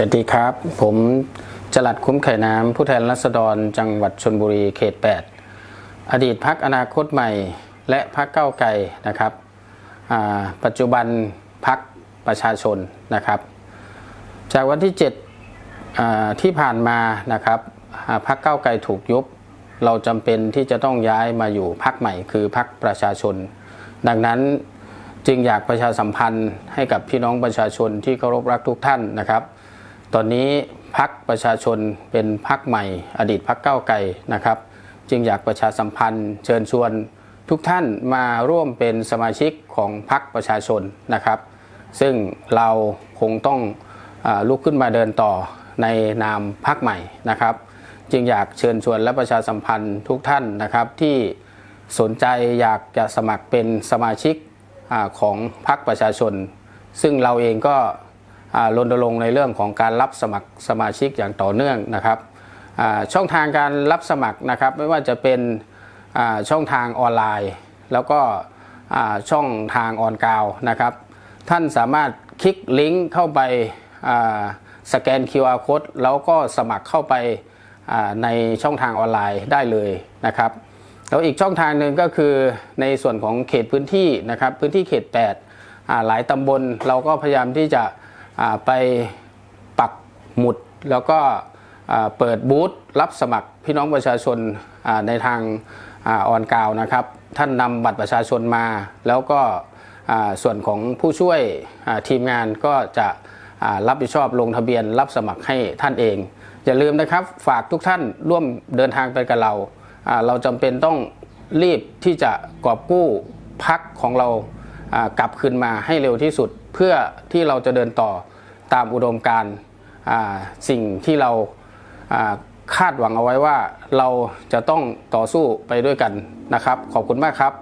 สวัสดีครับ ผมจลัดคุ้มไข่น้ำผู้แทนรัษฎรจังหวัดชนบุรีเขต 8 อดีตพักอนาคตใหม่ และพักเก้าไกลนะครับ ปัจจุบันพักประชาชนนะครับ จากวันที่7ที่ผ่านมานะครับพักเก้าไกลถูกยุบ เราจำเป็นที่จะต้องย้ายมาอยู่พักใหม่คือพักประชาชน ดังนั้นจึงอยากประชาสัมพันธ์ให้กับพี่น้องประชาชนที่เคารพรักทุกท่านนะครับ ตอนนี้พักประชาชนเป็นพักใหม่ อดีตพักเก้าไกลนะครับ จึงอยากประชาสัมพันธ์ เชิญชวนทุกท่านมาร่วมเป็นสมาชิกของพักประชาชนนะครับ ซึ่งเราคงต้องอลุกขึ้นมาเดินต่อในนามพักใหม่นะครับ จึงอยากเชิญชวนและประชาสัมพันธ์ทุกท่านนะครับที่สนใจอยากจะสมัครเป็นสมาชิกอของพักประชาชน ซึ่งเราเองก็ รณรงค์ในเรื่องของการรับสมัครสมาชิกอย่างต่อเนื่องนะครับช่องทางการรับสมัครนะครับไม่ว่าจะเป็นช่องทางออนไลน์ แล้วก็ช่องทางออนกาวนะครับ ท่านสามารถคลิกลิงก์เข้าไปสแกน QR code แล้วก็สมัครเข้าไปในช่องทางออนไลน์ได้เลยนะครับแล้วอีกช่องทางหนึ่งก็คือในส่วนของเขตพื้นที่นะครับพื้นที่เขต 8 หลายตำบลเราก็พยายามที่จะ ไปปักหมุดแล้วก็เปิดบูธรับสมัครพี่น้องประชาชนในทางออนกาวนะครับ ท่านนำบัตรประชาชนมา แล้วก็ส่วนของผู้ช่วยทีมงานก็จะรับผิดชอบลงทะเบียนรับสมัครให้ท่านเอง อย่าลืมนะครับฝากทุกท่านร่วมเดินทางไปกับเรา เราจำเป็นต้องรีบที่จะกอบกู้พักของเรากลับคืนมาให้เร็วที่สุด พื่อที่เราจะเดินต่อตามอุดมการสิ่งที่เราคาดหวังเอาไว้ว่าเราจะต้องต่อสู้ไปด้วยกันนะครับ ขอบคุณมากครับ